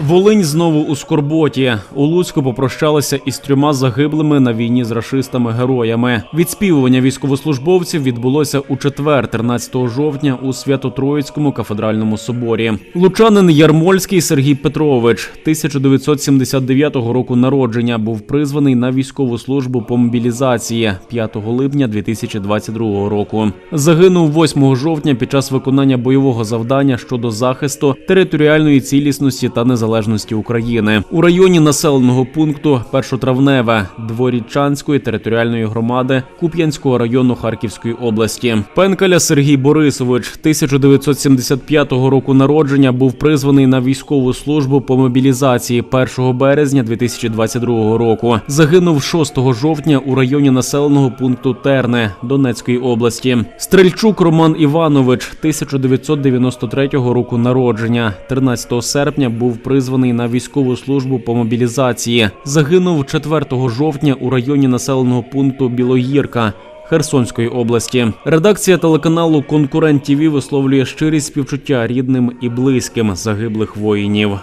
Волинь знову у скорботі. У Луцьку попрощалися із трьома загиблими на війні з рашистами героями. Відспівування військовослужбовців відбулося у четвер, 13 жовтня, у Свято-Троїцькому кафедральному соборі. Лучанин Ярмольський Сергій Петрович, 1979 року народження, був призваний на військову службу по мобілізації 5 липня 2022 року. Загинув 8 жовтня під час виконання бойового завдання щодо захисту територіальної цілісності та незалежності України у районі населеного пункту Першотравневе Дворічанської територіальної громади Куп'янського району Харківської області. Пенкаля Сергій Борисович, 1975 року народження, був призваний на військову службу по мобілізації 1 березня 2022 року. Загинув 6 жовтня у районі населеного пункту Терне Донецької області. Стрельчук Роман Іванович, 1993 року народження, 13 серпня був призваний на військову службу по мобілізації. Загинув 4 жовтня у районі населеного пункту Білогірка. Херсонської області редакція телеканалу Конкурент ТІВІ висловлює щирі співчуття рідним і близьким загиблих воїнів.